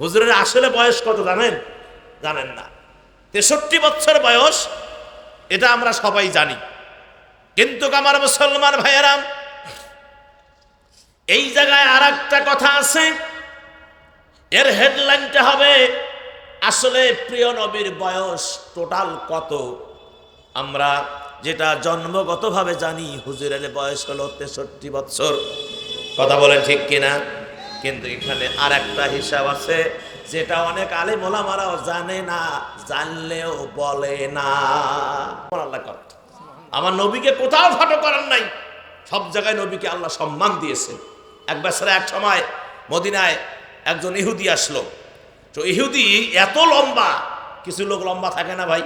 হুজুরের আসলে বয়স কত জানেন? জানেন না। তেষট্টি বছর বয়স, এটা আমরা সবাই জানি। কিন্তু আমার মুসলমান ভাইয়েরাম, এই জায়গায় আর একটা কথা আছে, এর হেডলাইনটা হবে, আসলে প্রিয় নবীর বয়স টোটাল কত? আমরা যেটা জন্মগতভাবে জানি, হুজুরের বয়স হলো তেষট্টি বছর। কথা বলেন ঠিক কিনা? কিন্তু এখানে আর একটা হিসাব আছে, যেটা অনেক আলে মোলামারাও জানে না, জানলেও বলে না। আল্লাহ। আমার নবীকে কোথাও ফাটো করেন নাই। সব জায়গায় নবীকে আল্লাহ সম্মান দিয়েছে এক বছরে এক সময় মদিনায় একজন ইহুদি আসলো। তো ইহুদি এত লম্বা, কিছু লোক লম্বা থাকে না ভাই?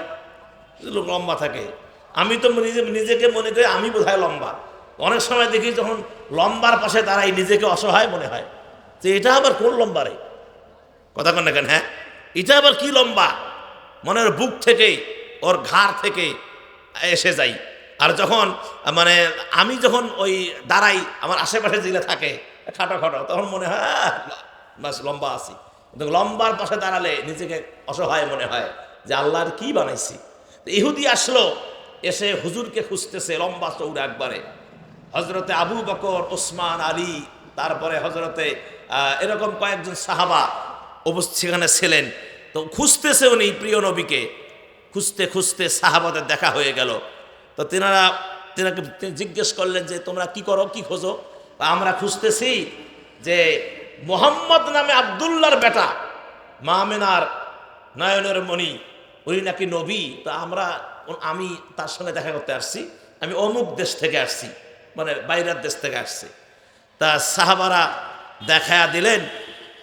কিছু লোক লম্বা থাকে। আমি তো নিজে, নিজেকে মনে করি আমি বোধহয় লম্বা। অনেক সময় দেখি যখন লম্বার পাশে দাঁড়াই, নিজেকে অসহায় মনে হয়। যে এটা আবার কোন লম্বা রে? কথা কন কেন হ্যাঁ? এটা আবার কি লম্বা? মনের বুক থেকে, ওর ঘাড় থেকে এসে যাই আর যখন মানে আমি যখন ওই দাঁড়াই, আমার আশেপাশে যেগুলো থাকে, খাটো খাটো, তখন মনে হয় বাস লম্বা আছি। লম্বার পাশে দাঁড়ালে নিজেকে অসহায় মনে হয় যে আল্লাহর কি বানাইছি। ইহুদি আসলো, এসে হুজুরকে খুঁজতেছে লম্বা চৌড়া একবারে। হজরতে আবু বকর, ওসমান, আলী, তারপরে হজরতে এরকম কয়েকজন সাহাবা উপস্থিত সেখানে ছিলেন। তো খুঁজতেছে উনি প্রিয় নবীকে। খুঁজতে খুঁজতে সাহাবাদের দেখা হয়ে গেল। তো তেনারা, তেনাকে তিনি জিজ্ঞেস করলেন যে, তোমরা কি করো, কি খোঁজো? আমরা খুঁজতেছি যে মোহাম্মদ নামে আবদুল্লার বেটা, মামেনার নয়নের মণি, উনি নাকি নবী? তা আমরা, আমি তার সঙ্গে দেখা করতে আসছি। আমি অমুক দেশ থেকে আসছি মানে বাইরের দেশ থেকে আসছি। তা সাহাবারা দেখায়া দিলেন,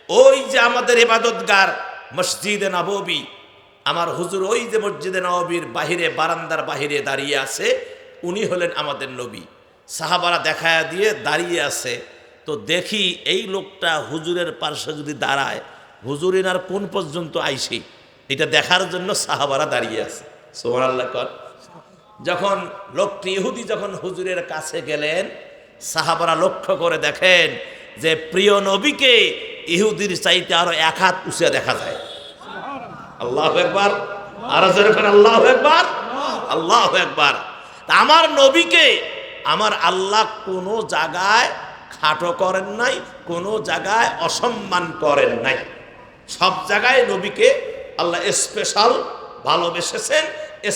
ওই যে আমাদের ইবাদতগার মসজিদে নববী, আমার হুজুর ওই যে মসজিদে নববীর বাহিরে, বারান্দার বাহিরে দাঁড়িয়ে আছে, উনি হলেন আমাদের নবী। সাহাবারা দেখায়া দিয়ে দাঁড়িয়ে আছে। তো দেখি এই লোকটা হুজুরের পার্শ্বে যদি দাঁড়ায় হুজুরিন আর কোন পর্যন্ত আইসি? এটা দেখার জন্য সাহাবারা দাঁড়িয়ে আছে। সোমান আল্লাহ কর। যখন লোকটি ইহুদি যখন হুজুরের কাছে গেলেন, সাহাবারা লক্ষ্য করে দেখেন যে প্রিয় নবীকে ইহুদির চাইতে আরও এক হাত উঁচিয়ে দেখা যায়। আল্লাহ একবার আরও আল্লাহ একবার আল্লাহ একবার আমার নবীকে আমার আল্লাহ কোনো জায়গায় খাটো করেন নাই, কোনো জায়গায় অসম্মান করেন নাই। সব জায়গায় নবীকে আল্লাহ স্পেশাল ভালোবেসেছেন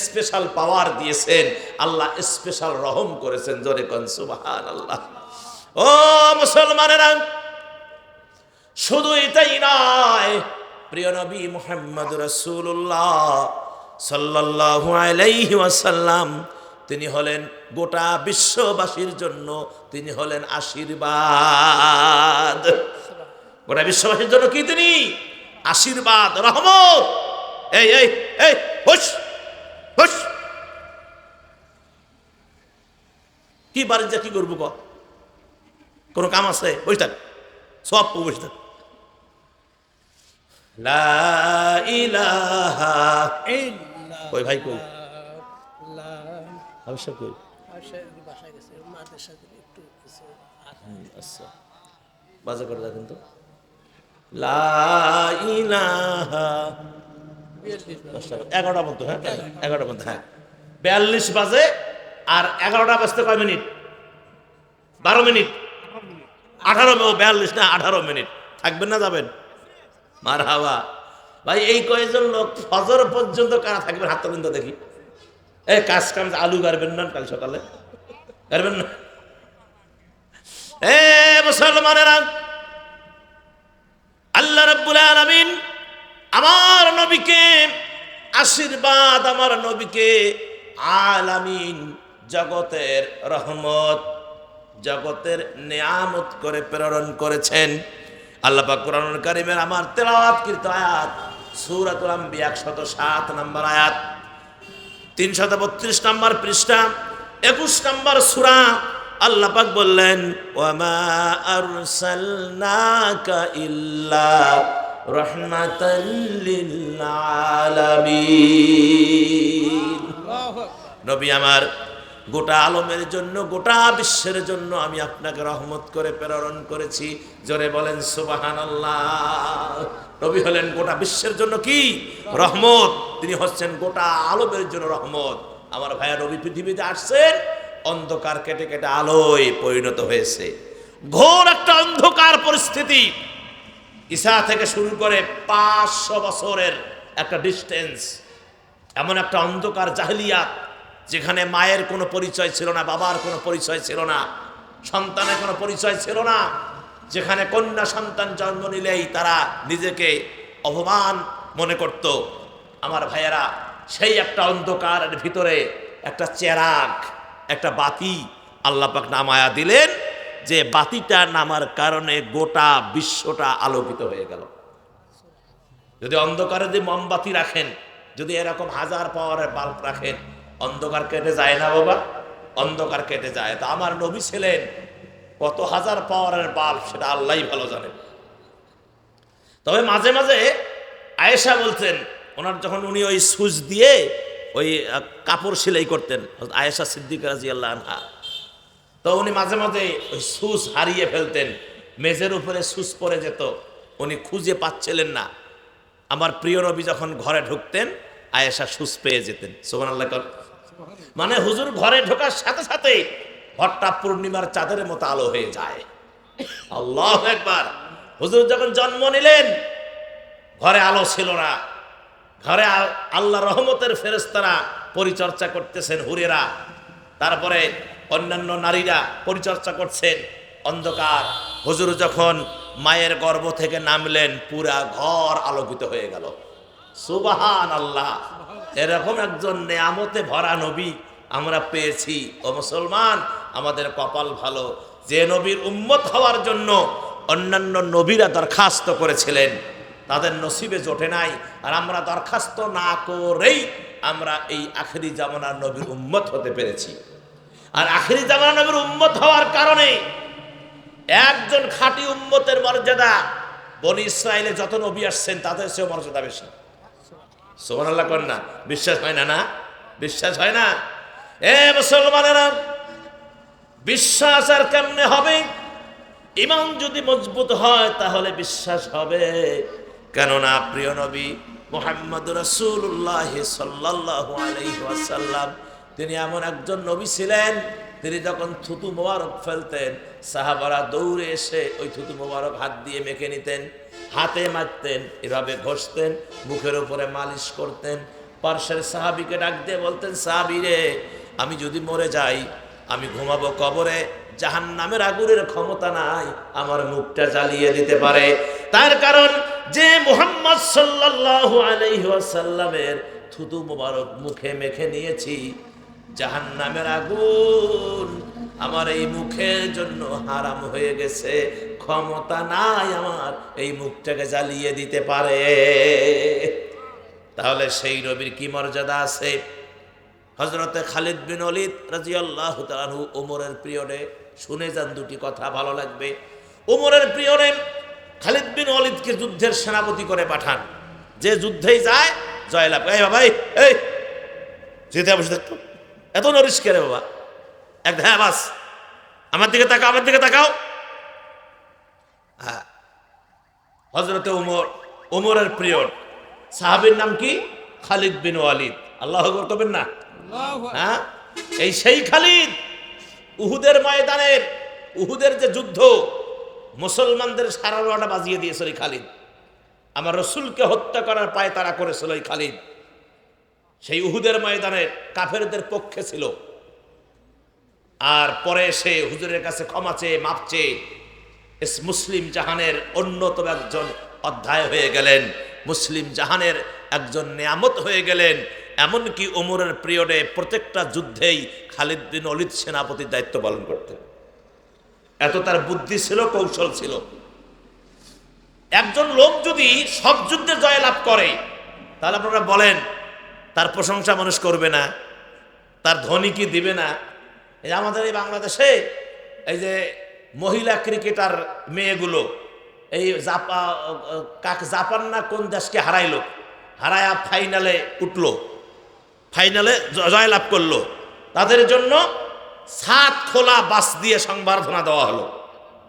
স্পেশাল পাওয়ার দিয়েছেন, আল্লাহ স্পেশাল রহম করেছেন। জোরে কন সুবাহান আল্লাহ ও মুসলমানেরা, শুধু এটাই নয়, প্রিয় নবী মোহাম্মদ রসুল্লাহ সাল্লাল্লাহু আলাইহি ওয়াসাল্লাম, তিনি হলেন গোটা বিশ্ববাসীর জন্য, তিনি হলেন আশীর্বাদ। গোটা বিশ্ববাসীর জন্য কি তিনি? আশীর্বাদ, রহমত। এই এই এই, হুশ হুশ। কি বাড়ি যা কি করব ক কোনো কাম আছে? বসে থাক। সব বসে থাক। কই ভাই কই? অবশ্য কই? আচ্ছা। বাজে করে দেখেন তো। এগারোটা পর্যন্ত হ্যাঁ? এগারোটা পর্যন্ত হ্যাঁ। বিয়াল্লিশ বাজে আর এগারোটা বাজতে কয় মিনিট? বারো মিনিট। আঠারো বিয়াল্লিশ না, আঠারো মিনিট। থাকবেন না, যাবেন? মার হাওয়া ভাই, এই কয়েকজন লোক ফজর পর্যন্ত কারা থাকবেন? হাত তুলেন দেখি। এই কাজ কাম, আলু গাড়বেন না কাল সকালে? গাড়বেন না? মুসলমানেরা, আল্লাহ রাব্বুল আলামিন আমার নবীকে, আশীর্বাদ আমার নবীকে আলামিন জগতের রহমত জগতের নিয়ামত করে প্রেরণ করেছেন। আল্লাহ পাক কোরআনুল কারীমের আমার তেলাওয়াতকৃত আয়াত সূরাতুল আম্বিয়া 107 নম্বর আয়াত তিনশত বত্রিশ নম্বর পৃষ্ঠা একুশ নম্বর সুরা। আল্লাহ পাক বললেন ওয়ামা আরসালনাকা ইল্লা রাহমাতাল লিল আলামিন। নবী আমার গোটা আলমের জন্য, গোটা বিশ্বের জন্য আমি আপনাকে রহমত করে প্রেরণ করেছি। জোরে বলেন সুবাহান নবী হলেন গোটা বিশ্বের জন্য কি? রহমত। তিনি হচ্ছেন গোটা আলমের জন্য রহমত। আমার ভাইয়া রবি পৃথিবীতে আসছেন অন্ধকার কেটে কেটে আলোয় পরিণত হয়েছে। ঘোর একটা অন্ধকার পরিস্থিতি। ঈসা থেকে শুরু করে পাঁচশো বছরের একটা ডিস্টেন্স এমন একটা অন্ধকার জাহিলিয়াত যেখানে মায়ের কোনো পরিচয় ছিল না, বাবার কোনো পরিচয় ছিল না, সন্তানের কোনো পরিচয় ছিল না, যেখানে কন্যা সন্তান জন্ম নিলেই তারা নিজেকে অপমান মনে করত। আমার ভাইয়েরা, সেই একটা অন্ধকারের ভিতরে একটা চেরাগ, একটা বাতি আল্লাপাক নামায়া দিলেন যে বাতিটা নামার কারণে গোটা বিশ্বটা আলোকিত হয়ে গেল। যদি অন্ধকারে যদি মোমবাতি রাখেন, যদি এরকম হাজার পাওয়ারের বাল্ব রাখেন অন্ধকার কেটে যায় না বাবা, অন্ধকার কেটে যায়। তা আমার নবী ছিলেন, কত হাজার পাওয়ারের বাল্ব সেটা আল্লাহই ভালো জানেন তবে মাঝে মাঝে আয়েশা বলতেন, ওনার যখন উনি ওই সুচ দিয়ে ওই কাপড় সেলাই করতেন আয়েশা সিদ্দিক রাজি আল্লাহ আনহা, তো উনি মাঝে মাঝে ওই সুচ হারিয়ে ফেলতেন। মেঝের উপরে সুচ পরে যেত, উনি খুঁজে পাচ্ছিলেন না। আমার প্রিয় নবী যখন ঘরে ঢুকতেন, আয়েশা সুচ পেয়ে যেতেন। সোমান আল্লাহ। মানে হুজুর ঘরে ঢোকার সাথে সাথে ঘরটা পূর্ণিমার চাঁদের মতো আলো হয়ে যায়। আল্লাহ একবার হুজুর যখন জন্ম নিলেন, ঘরে আলো ছিল না। ঘরে আল্লাহ রহমতের ফেরেস্তারা পরিচর্যা করতেছেন হুরেরা। তারপরে অন্যান্য নারীরা পরিচর্যা করছেন। অন্ধকার। হুজুর যখন মায়ের গর্ভ থেকে নামলেন, পুরা ঘর আলোকিত হয়ে গেল। সুবাহান আল্লাহ এরকম একজন নেয়ামতে ভরা নবী আমরা পেয়েছি। ও মুসলমান, আমাদের কপাল ভালো। যে নবীর উম্মত হওয়ার জন্য অন্যান্য নবীরা দরখাস্ত করেছিলেন। তাদের নসিবে জোটে নাই। আর আমরা দরখাস্ত না করেই আমরা এই আখেরি জামানার নবীর উম্মত হতে পেরেছি। আর আখেরি জামানার নবীর উম্মত হওয়ার কারণে একজন খাঁটি উম্মতের মর্যাদা বনি ইসরায়েলে যত নবী আসছেন, তাদের চেয়েও মর্যাদা বেশি। সোমান আল্লাহ করেন না। বিশ্বাস হয় না না? বিশ্বাস হয় না? এ মুসলমানেরা, বিশ্বাস আর কেমনে হবে? ইমান যদি মজবুত হয়, তাহলে বিশ্বাস হবে। কেননা প্রিয় নবী মোহাম্মদ রসুল্লাহ সাল্লাহ আলহিহাসাল্লাম তিনি এমন একজন নবী ছিলেন তিনি যখন থুতু মোবারক ফেলতেন, সাহাবারা দৌড়ে এসে ওই থুতু মোবারক হাত দিয়ে মেখে নিতেন, হাতে মারতেন, এভাবে ঘষতেন, মুখের উপরে মালিশ করতেন। পার্শ্বের সাহাবিকে ডাক দিয়ে বলতেন, সাহাবি রে, আমি যদি মরে যাই, আমি ঘুমাবো কবরে জাহান নামের আগুনের ক্ষমতা নাই, আমার মুখটা জ্বালিয়ে দিতে পারে। তার কারণ, যে মোহাম্মদ সাল্লাল্লাহু আলাইহি ওয়াসাল্লামের থুতু মোবারক মুখে মেখে নিয়েছি জাহান নামের আগুন আমার এই মুখের জন্য হারাম হয়ে গেছে। ক্ষমতা নাই আমার এই মুখটাকে জ্বালিয়ে দিতে পারে। তাহলে সেই নবীর কি মর্যাদা আছে? হজরতে খালিদ বিন অলিদ রাজি আল্লাহ ওমরের প্রিয়নে শুনে যান দুটি কথা ভালো লাগবে। ওমরের প্রিয়নে খালিদ বিন অলিদকে যুদ্ধের সেনাপতি করে পাঠান। যে যুদ্ধেই যায় জয়লাভ। এই বাবা এই, যেতে দেখতো এত নরিস কে রে বাবা। এক হ্যাঁ বাস আমার দিকে তাকাও আমার দিকে তাকাও। হ্যাঁ। হজরতে উমর উমরের প্রিয় সাহাবের নাম কি? খালিদ বিন ওয়ালিদ। আল্লাহ করবেন না? হ্যাঁ? এই সেই খালিদ উহুদের ময়দানের উহুদের যে যুদ্ধ মুসলমানদের সারা বাজিয়ে দিয়েছিল এই খালিদ। আমার রসুলকে হত্যা করার পায়ে তারা করেছিল এই খালিদ। সেই উহুদের ময়দানে কাফেরদের পক্ষে ছিল। আর পরে সে হুজুরের কাছে ক্ষমা চেয়ে, মাপ চেয়ে মুসলিম জাহানের অন্যতম একজন অধ্যায় হয়ে গেলেন। মুসলিম জাহানের একজন নিয়ামত হয়ে গেলেন। এমনকি ওমরের পিরিয়ডে প্রত্যেকটা যুদ্ধেই খালিদ বিন অলিদ সেনাপতির দায়িত্ব পালন করতেন। এত তার বুদ্ধি ছিল, কৌশল ছিল। একজন লোক যদি সব যুদ্ধে জয়লাভ করে, তাহলে আপনারা বলেন তার প্রশংসা মানুষ করবে না, তার ধনী কি দিবে না? এই আমাদের এই বাংলাদেশে এই যে মহিলা ক্রিকেটার মেয়েগুলো, এই জাপা, কাক জাপান না কোন দেশকে হারাইলো? হারায়া ফাইনালে উঠল, ফাইনালে জয়লাভ করল। তাদের জন্য সাত খোলা বাস দিয়ে সংবর্ধনা দেওয়া হলো।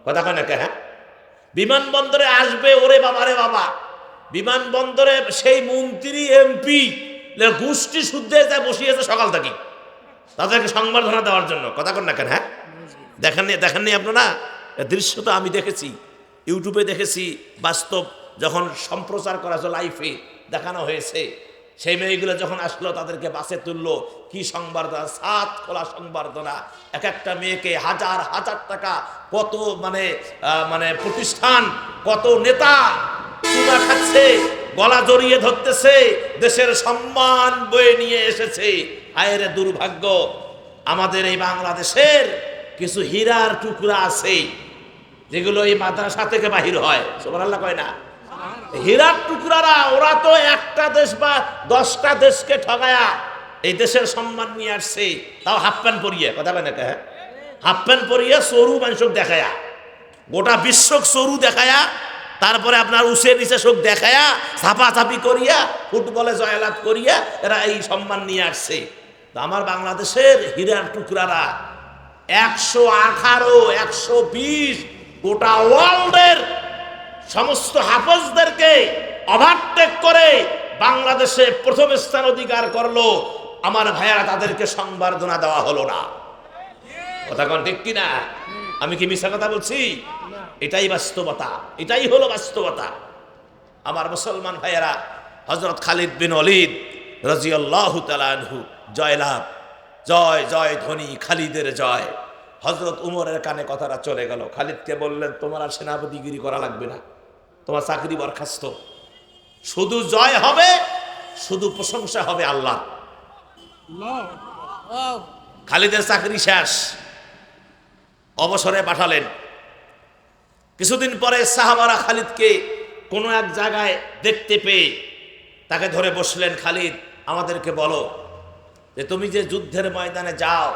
কথা কয় না কে হ্যাঁ? বিমানবন্দরে আসবে, ওরে বাবা রে বাবা। বিমানবন্দরে সেই মন্ত্রী, এমপি গোষ্ঠী শুদ্ধে যা বসিয়েছে সকাল থেকে। তাদেরকে সংবর্ধনা দেওয়ার জন্য। কথা কন না কেন হ্যাঁ? দেখেননি দেখেননি আপনারা? দৃশ্য তো আমি দেখেছি। ইউটিউবে দেখেছি, বাস্তব যখন সম্প্রচার করা হয়েছে লাইফে, দেখানো হয়েছে, সেই মেয়েগুলো যখন আসলো, তাদেরকে বাসে তুললো, কি সংবর্ধনা? সাত খোলা সংবর্ধনা। এক একটা মেয়েকে হাজার হাজার টাকা, কত মানে মানে প্রতিষ্ঠান, কত নেতা খাচ্ছে গলা জড়িয়ে ধরতেছে, দেশের সম্মান বয়ে নিয়ে এসেছে। আয়ের দুর্ভাগ্য, আমাদের এই বাংলাদেশের কিছু হীরার টুকরা আছে, যেগুলো এই মাদ্রাসা থেকে বাহির হয়। সুবহানাল্লাহ কয় না? হীরার টুকরারা, ওরা তো একটা দেশ বা দশটা দেশকে ঠগায়া এই দেশের সম্মান নিয়ে আসছে। তাও হাফ প্যান্ট পরিয়ে, কথা বলে না হ্যাঁ? হাফ প্যান্ট পরিয়ে সরু মানুষক দেখায়া, গোটা বিশ্বক সরু দেখায়া তারপরে আপনার উসে নিচে শোক দেখায়া, ছাপাছাপি করিয়া, ফুটবলে জয়লাভ করিয়া এরা এই সম্মান নিয়ে আসছে। তো আমার বাংলাদেশের হীরার টুকরারা একশো আঠারো, একশো বিশ গোটা ওয়ার্ল্ডের সমস্ত হাফজদেরকে ওভারটেক করে বাংলাদেশে প্রথম স্থান অধিকার করল। আমার ভাইয়ারা তাদেরকে সংবর্ধনা দেওয়া হলো না। কথা কোন ঠিক কিনা? আমি কি মিশা কথা বলছি? এটাই বাস্তবতা এটাই হলো বাস্তবতা। আমার মুসলমান ভাইয়েরা হজরত খালিদ বিন অলিদ রাজিয়াল্লাহু তালানহু জয়লাভ জয় জয় ধ্বনি খালিদের জয়। হজরত উমরের কানে কথাটা চলে গেল। খালিদকে বললেন তোমার আর সেনাপতিগিরি করা লাগবে না। তোমার চাকরি বরখাস্ত। শুধু জয় হবে শুধু প্রশংসা হবে আল্লাহ। খালিদের চাকরি শেষ। অবসরে পাঠালেন। কিছুদিন পরে সাহাবারা খালিদকে কোনো এক জায়গায় দেখতে পেয়ে তাকে ধরে বসলেন, খালিদ, আমাদেরকে বলো যে তুমি যে যুদ্ধের ময়দানে যাও,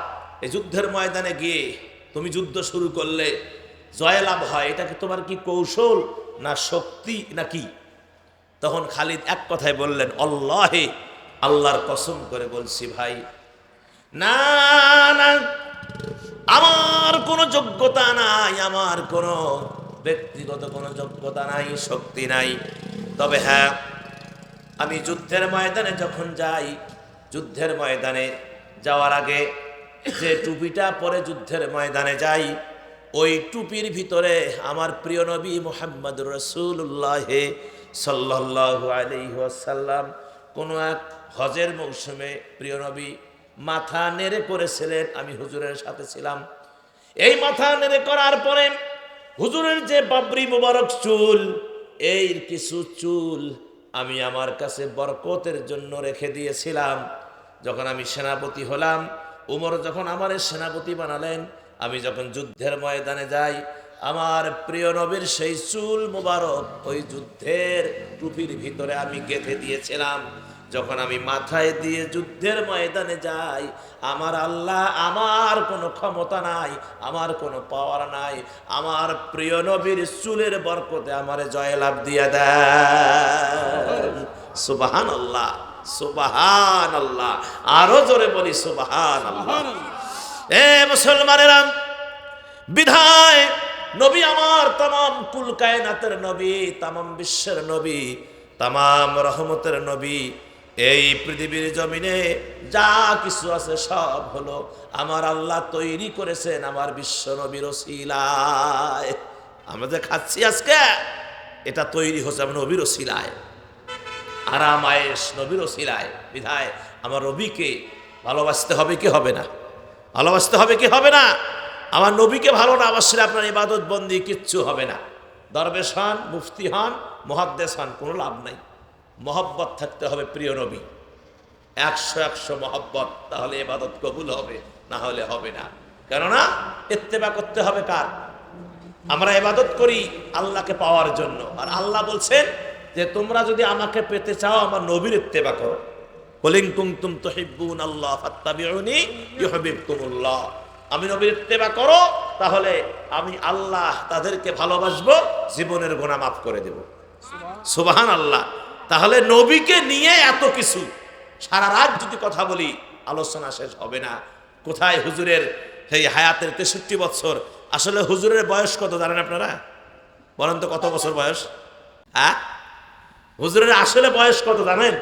এই যুদ্ধের ময়দানে গিয়ে তুমি যুদ্ধ শুরু করলে জয়লাভ হয়, এটা কি তোমার কি কৌশল না শক্তি না কি? তখন খালিদ এক কথায় বললেন অল্লাহে আল্লাহর কসম করে বলছি ভাই, না না আমার কোনো যোগ্যতা নাই, আমার কোনো ব্যক্তিগত কোনো যোগ্যতা নাই, শক্তি নাই। তবে হ্যাঁ আমি যুদ্ধের ময়দানে যখন যাই, যুদ্ধের ময়দানে যাওয়ার আগে যে টুপিটা পরে যুদ্ধের ময়দানে যাই, ওই টুপির ভিতরে আমার প্রিয় নবী মোহাম্মদ রসুল্লাহ সাল্লাহ আলহিহাসাল্লাম কোনো এক হজের মৌসুমে প্রিয় নবী মাথা নেড়ে করেছিলেন আমি হুজুরের সাথে ছিলাম। এই মাথা নেড়ে করার পরে হুজুরের যে বাবরি মোবারক চুল, এই কিছু চুল আমি আমার কাছে বরকতের জন্য রেখে দিয়েছিলাম। যখন আমি সেনাপতি হলাম, উমর যখন আমার সেনাপতি বানালেন, আমি যখন যুদ্ধের ময়দানে যাই, আমার প্রিয় নবীর সেই চুল মোবারক ওই যুদ্ধের টুপির ভিতরে আমি গেঁথে দিয়েছিলাম। যখন আমি মাথায় দিয়ে যুদ্ধের ময়দানে যাই, আমার আল্লাহ আমার কোনো ক্ষমতা নাই, আমার কোনো পাওয়ার নাই, আমার প্রিয় নবীর চুলের বরকতে আমারে জয়লাভ দিয়ে দেয় সুবাহান আল্লাহ সুবাহান আল্লাহ আরও জোরে বলি সুবাহান আল্লাহ এ মুসলমানেরা, বিধায় নবী আমার তাম কুল কায়নাতের নবী তাম বিশ্বের নবী তাম রহমতের নবী এই পৃথিবীর জমিনে যা কিছু আছে সব হলো আমার আল্লাহ তৈরি করেছেন আমার বিশ্ব নবীর আমরা যে খাচ্ছি আজকে, এটা তৈরি হচ্ছে আমার নবীর শিলায় আরাম আয়েস নবীর শিলায় বিধায় আমার রবিকে ভালোবাসতে হবে কি হবে না? ভালোবাসতে হবে কি হবে না? আমার নবীকে ভালো না বাসলে আপনার ইবাদত বন্দি কিচ্ছু হবে না। দরবেশ হন, মুফতি হন মহাদ্দেশ হন, কোনো লাভ নাই। মহব্বত থাকতে হবে প্রিয় নবী। একশো একশো মহব্বত, তাহলে এবাদত কবুল হবে, না হলে হবে না। কেননা, ইত্তেবা করতে হবে কার? আমরা এবাদত করি আল্লাহকে পাওয়ার জন্য। আর আল্লাহ বলছেন যে, তোমরা যদি আমাকে পেতে চাও, আমার নবীর ইত্তেবা করো। কলিং কুমতুম তুহিব্বুন আল্লাহ ফাত্তাবিউনি ইউহিব্বুকুমুল্লাহ। আমি নবীর ইত্তেবা করো, তাহলে আমি আল্লাহ তাদেরকে ভালোবাসবো, জীবনের গোনা মাফ করে দেব। সুবাহান আল্লাহ তাহলে নবীকে নিয়ে এত কিছু। সারা রাত যদি কথা বলি, আলোচনা শেষ হবে না। কোথায় হুজুরের সেই হায়াতের তেষট্টি বছর? আসলে হুজুরের বয়স কত জানেন আপনারা? বলেন তো কত বছর বয়স? হ্যাঁ? হুজুরের আসলে বয়স কত জানেন?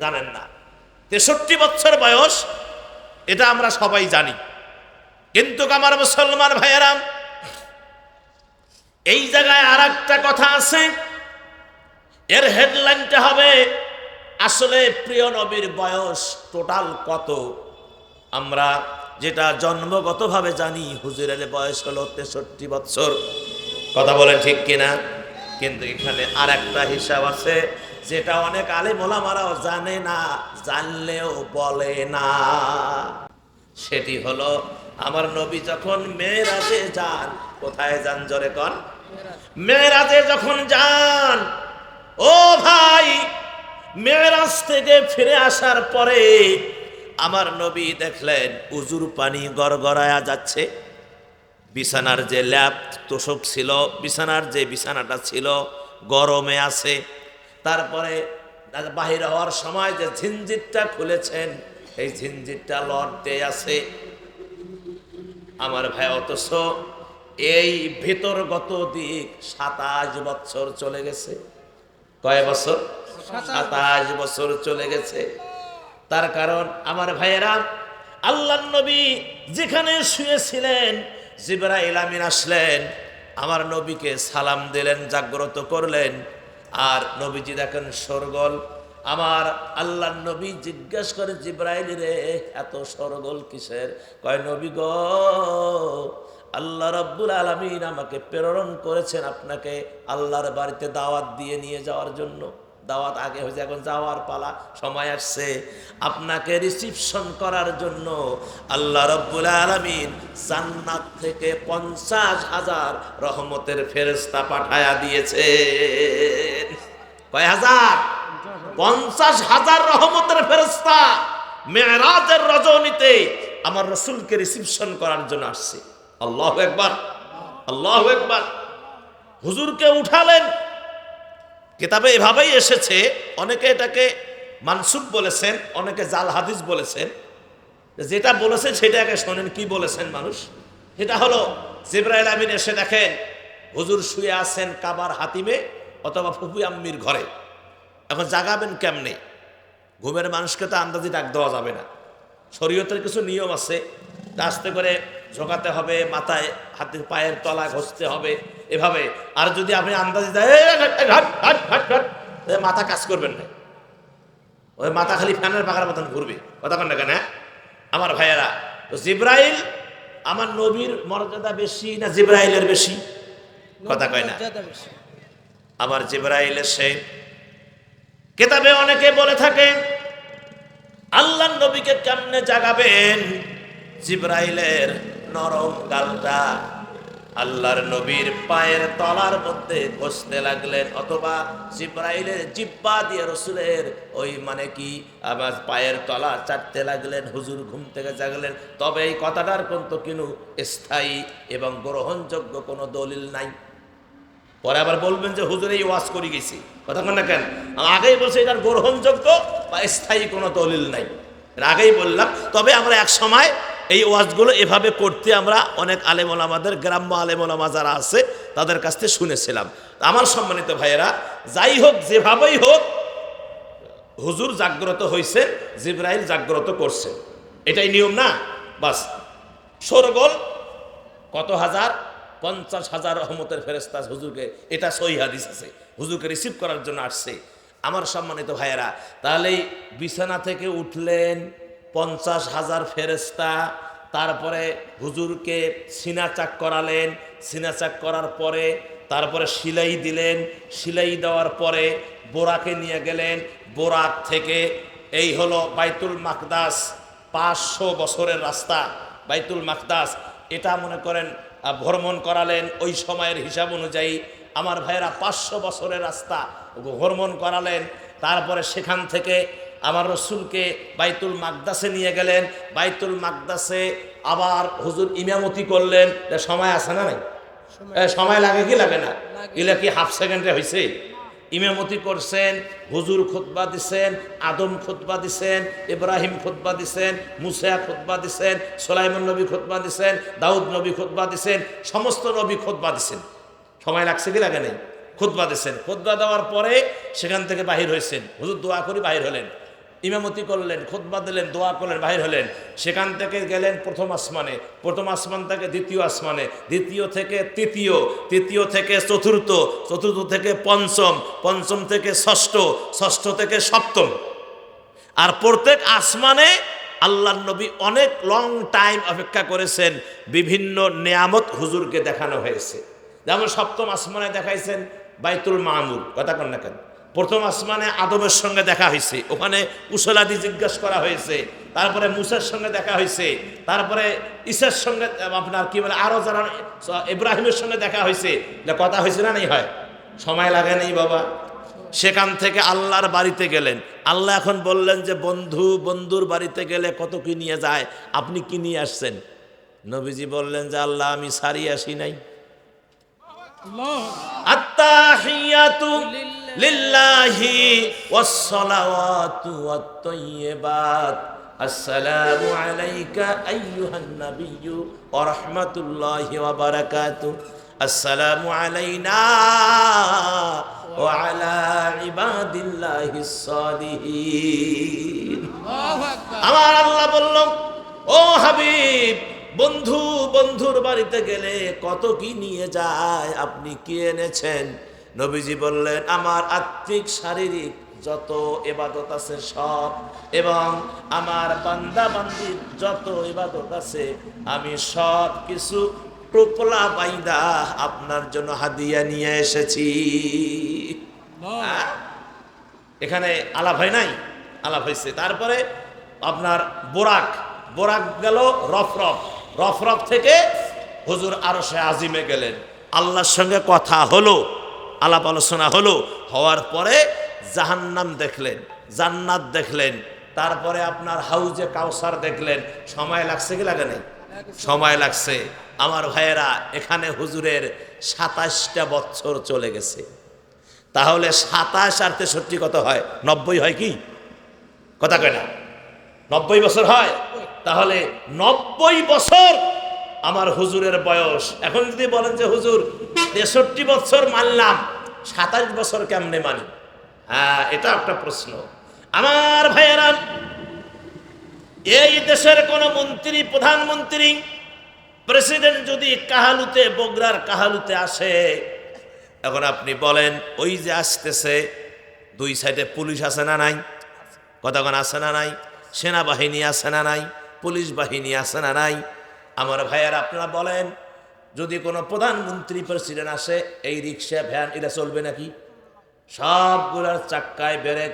জানেন না। তেষট্টি বছর বয়স, এটা আমরা সবাই জানি। কিন্তু আমার মুসলমান ভাইয়েরাম, এই জায়গায় আর কথা আছে। এর হেডলাইনটা হবে, আসলে প্রিয় নবীর বয়স টোটাল কত? আমরা যেটা জন্মগতভাবে জানি, হুজুরের বয়স হলো তেষট্টি বছর কথা বলেন ঠিক কিনা? কিন্তু এখানে আর একটা হিসাব আছে, যেটা অনেক আলে মোলামারাও জানে না, জানলেও বলে না। সেটি হলো, আমার নবী যখন মেয়েরাজে যান, কোথায় যান জরে কন? মেয়েরাজে যখন যান ও ভাই, মেয়েরাজ থেকে ফিরে আসার পরে আমার নবী দেখলেন, উজুর পানি গড়গড়ায়া যাচ্ছে। বিছানার যে ল্যাপ তোষক ছিল, বিছানার যে বিছানাটা ছিল, গরমে আছে। তারপরে বাহির হওয়ার সময় যে ঝিঞ্জিরটা খুলেছেন এই ঝিঞ্জিরটা লড়তে আছে। আমার ভাই অথচ এই ভেতরগত দিক সাতাশ বছর চলে গেছে। কয় বছর? সাতাশ বছর চলে গেছে। তার কারণ আমার ভাইয়েরা, আল্লাহ নবী যেখানে শুয়েছিলেন, জিবরাইল আমিন আসলেন, আমার নবীকে সালাম দিলেন, জাগ্রত করলেন। আর নবীজি দেখেন সরগল। আমার আল্লাহ নবী জিজ্ঞেস করে, জিব্রাইল রে, এত সরগল কিসের? কয়, নবী গো আল্লাহ রব্বুল আলমিন আমাকে প্রেরণ করেছেন আপনাকে আল্লাহর বাড়িতে দাওয়াত দিয়ে নিয়ে যাওয়ার জন্য। দাওয়াত আগে হয়েছে, এখন যাওয়ার পালা, সময় আসছে। আপনাকে রিসিপশন করার জন্য আল্লাহ রব্বুল আলমিন জান্নাত থেকে পঞ্চাশ হাজার রহমতের ফেরেস্তা পাঠায়া দিয়েছে কয় হাজার? পঞ্চাশ হাজার রহমতের ফেরেস্তা মেয়েরাজের রজনীতে আমার রসুলকে রিসিপশন করার জন্য আসছে। আল্লাহ একবার আল্লাহ একবার হুজুরকে উঠালেন। কিতাবে এভাবেই এসেছে, অনেকে এটাকে মানসুব বলেছেন, অনেকে জাল হাদিস বলেছেন। যেটা বলেছেন সেটাকে শোনেন, কি বলেছেন মানুষ? সেটা হলো, জিব্রাইল আমিন এসে দেখেন, হুজুর শুয়ে আছেন কাবার হাতিমে অথবা ফুপু আম্মির ঘরে। এখন জাগাবেন কেমনে? ঘুমের মানুষকে তো আন্দাজি ডাক দেওয়া যাবে না। শরীয়তের কিছু নিয়ম আছে আস্তে করে ঝোঁকাতে হবে মাথায় হাতের পায়ের তলা ঘষতে হবে। এভাবে। আর যদি আপনি আন্দাজি মাথা কাজ করবেন না। ওই মাথা খালি ফ্যানের পাখার মতন ঘুরবে। কথা কন না কেন হ্যাঁ? আমার ভাইয়েরা তো জিব্রাইল আমার নবীর মর্যাদা বেশি না জিব্রাইলের বেশি? কথা কয় না। আমার জিব্রাইল এসে কেতাবে অনেকে বলে থাকে আল্লাহ নবীকে কেমনে জাগাবেন? জিব্রাইলের নরম গালটা আল্লাহর নবীর পায়ের তলার মধ্যে ঘষতে লাগলেন, অথবা জিব্রাইলের জিব্বা দিয়ে রসুলের ওই মানে কি, আবার পায়ের তলা চাটতে লাগলেন, হুজুর ঘুম থেকে জাগলেন। তবে এই কথাটার কিন্তু কিন্তু স্থায়ী এবং গ্রহণযোগ্য কোনো দলিল নাই। পরে আবার বলবেন যে, হুজুর, এই ওয়াজ করে গেছি। কথা না কেন? আগেই বলছি, এটার গ্রহণযোগ্য বা স্থায়ী কোনো দলিল নাই। আগেই বললাম, তবে আমরা এক সময় এই ওয়াজগুলো এভাবে করতে আমরা অনেক আলেমল আমাদের গ্রাম্য আলেমলামা যারা আছে, তাদের কাছ থেকে শুনেছিলাম। আমার সম্মানিত ভাইয়েরা, যাই হোক, যেভাবেই হোক, হুজুর জাগ্রত হয়েছে, জিব্রাইল জাগ্রত করছে। এটাই নিয়ম না? বাস, সরগোল, কত হাজার? পঞ্চাশ হাজার রহমতের ফেরেস্তা হুজুরকে, এটা সহি হাদিস আছে। হুজুরকে রিসিভ করার জন্য আসছে। আমার সম্মানিত ভাইয়েরা, তাহলে বিছানা থেকে উঠলেন পঞ্চাশ হাজার ফেরেস্তা তারপরে হুজুরকে সিনাচাক করালেন। সিনাচাক করার পরে তারপরে সিলাই দিলেন। সিলাই দেওয়ার পরে বোরাকে নিয়ে গেলেন। বোরাক থেকে এই হলো বাইতুল মাকদাস, পাঁচশো বছরের রাস্তা বাইতুল মাকদাস। এটা মনে করেন ভ্রমণ করালেন ওই সময়ের হিসাব অনুযায়ী। আমার ভাইয়েরা পাঁচশো বছরের রাস্তা ভ্রমণ করালেন। তারপরে সেখান থেকে আমার রসুলকে বাইতুল মাকদাসে নিয়ে গেলেন বাইতুল মাকদাসে আবার হুজুর ইমামতি করলেন। সময় আছে না নাই? সময় লাগে কি লাগে না। এগুলা কি হাফ সেকেন্ডে হয়েছে ইমামতি করছেন হুজুর খুতবা দিছেন আদম খুতবা দিছেন ইব্রাহিম খুতবা দিছেন মুসা খুতবা দিছেন সোলাইমন নবী খুতবা দিছেন দাউদ নবী খুতবা দিছেন সমস্ত নবী খুতবা দিছেন। সময় লাগছে কি লাগে নাই? খুতবা দিছেন। খুতবা দেওয়ার পরে সেখান থেকে বাহির হয়েছেন হুজুর দোয়া করি বাহির হলেন। ইমামতি করলেন, খুতবা দিলেন, দোয়া করলেন, বাহির হলেন। সেখান থেকে গেলেন প্রথম আসমানে। প্রথম আসমান থেকে দ্বিতীয় আসমানে। দ্বিতীয় থেকে তৃতীয়। তৃতীয় থেকে চতুর্থ। চতুর্থ থেকে পঞ্চম। পঞ্চম থেকে ষষ্ঠ। ষষ্ঠ থেকে সপ্তম। আর প্রত্যেক আসমানে আল্লাহ নবী অনেক লং টাইম অপেক্ষা করেছেন। বিভিন্ন নেয়ামত হুজুরকে দেখানো হয়েছে। যেমন সপ্তম আসমানে দেখাইছেন বাইতুল মামুর। কথা কন না কেন? প্রথম আসমানে আদমের সঙ্গে দেখা হয়েছে। ওখানে কুশলাদি জিজ্ঞাসা করা হয়েছে। তারপরে মুসার সঙ্গে দেখা হয়েছে। তারপরে ঈশার সঙ্গে আপনার কি বলে আরও যারা ইব্রাহিমের সঙ্গে দেখা হয়েছে। কথা হয়েছে না নেই হয়? সময় লাগে নেই বাবা। সেখান থেকে আল্লাহর বাড়িতে গেলেন। আল্লাহ এখন বললেন যে বন্ধু বন্ধুর বাড়িতে গেলে কত কি নিয়ে যায়? আপনি কি নিয়ে আসছেন? নবীজি বললেন যে আল্লাহ আমি সারি আসি নাই। আত্তাহিয়াতু লিল্লাহি ওয়াসসালাওয়াতু ওয়াত-তাইয়্যিবাত। আসসালামু আলাইকা আইয়ুহান নাবিয়্যু ওয়া রাহমাতুল্লাহি ওয়া বারাকাতুহু আসসালামু আলাইনা ওয়া আলা ইবাদিল্লাহিস সালিহিন আমার আল্লাহ বলল ও হাবিব বন্ধু বন্ধুর বাড়িতে গেলে কত কি নিয়ে যায়? আপনি কি এনেছেন? নবীজি বললেন আমার আত্মিক শারীরিক যত এবাদত আছে সব এবং আমার বান্দা বান্দির যত ইবাদত আছে আমি সব কিছু টোপলা বাইদা আপনার জন্য হাদিয়া নিয়ে এসেছি। হ্যাঁ? এখানে আলাপ হয় নাই? আলাপ হয়েছে। তারপরে আপনার বোরাক বোরাক গেল রফরফ। রফরফ থেকে হুজুর আরও সে আজিমে গেলেন। আল্লাহর সঙ্গে কথা হলো। আলাপ আলোচনা হলো, হওয়ার পরে জাহান্নাম দেখলেন, জান্নাত দেখলেন, তারপরে আপনার হাউজে কাউসার দেখলেন, সময় লাগছে কি লাগে সময় লাগছে। আমার ভাইয়েরা, এখানে হুজুরের সাতাশটা বছর চলে গেছে। তাহলে সাতাশ আর তেষট্টি কত হয়? নব্বই হয় কি? কথা কয় না। নব্বই বছর হয়? তাহলে নব্বই বছর আমার হুজুরের বয়স। এখন যদি বলেন যে, হুজুর, তেষট্টি বছর মানলাম, সাতাশ বছর কেমনে মানি? হ্যাঁ এটা একটা প্রশ্ন। আমার ভাইয়েরা, এই দেশের কোন মন্ত্রী, প্রধানমন্ত্রী, প্রেসিডেন্ট যদি কাহালুতে, বগুড়ার কাহালুতে আসে, এখন আপনি বলেন, ওই যে আসতেছে, দুই সাইডে পুলিশ আছে না নাই? কতক্ষণ আছে না নাই? সেনাবাহিনী আছে না নাই? পুলিশ বাহিনী আছে না নাই? আমার ভাইয়ার আপনারা বলেন যদি কোনো প্রধানমন্ত্রী প্রেসিডেন্ট আসে এই রিক্সা ভ্যান এটা চলবে নাকি? সবগুলার চাক্কায় ব্রেক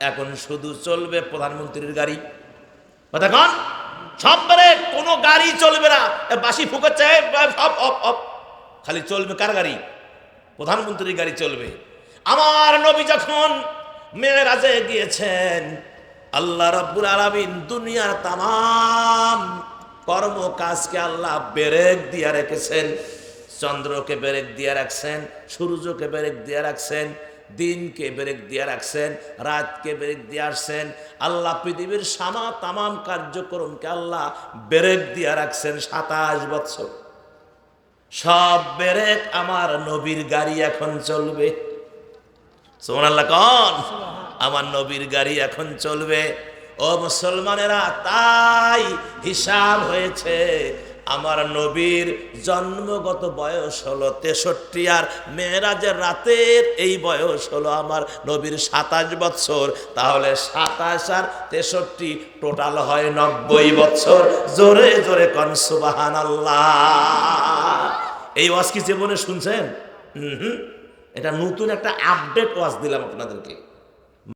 এখন শুধু চলবে প্রধানমন্ত্রীর গাড়ি। কথা সব ব্রেক কোনো গাড়ি চলবে না। বাসি ফুকাচ্ছে এ, সব অফ অফ খালি চলবে কার গাড়ি? প্রধানমন্ত্রীর গাড়ি চলবে। আমার নবী যখন মেয়েরাজে গিয়েছেন আল্লাহ রব্বুল আলামিন দুনিয়ার তাম কর্ম কাজকে আল্লাহ বেরেক দিয়ে রেখেছেন। চন্দ্রকে বেরেক দিয়ে রাখছেন, সূর্যকে বেরেক দিয়ে রাখছেন, দিনকে বেরেক দিয়ে রাখছেন, রাতকে বেরেক দিয়ে আসছেন। আল্লাহ পৃথিবীর সামা তামাম কার্যক্রমকে আল্লাহ বেরেক দিয়ে রাখছেন সাতাশ বছর সব বেরেক আমার নবীর গাড়ি এখন চলবে। সোমানাল্লাহ কন? আমার নবীর গাড়ি এখন চলবে। ও মুসলমানেরা, তাই হিসাব হয়েছে, আমার নবীর জন্মগত বয়স হলো তেষট্টি আর মেয়েরাজের রাতের এই বয়স হলো আমার নবীর সাতাশ বছর। তাহলে সাতাশ আর তেষট্টি টোটাল হয় নব্বই বছর। জোরে জোরে কন সুবাহান আল্লাহ এই ওয়াজ কি জীবনে শুনছেন? হুম। এটা নতুন একটা আপডেট ওয়াজ দিলাম আপনাদেরকে।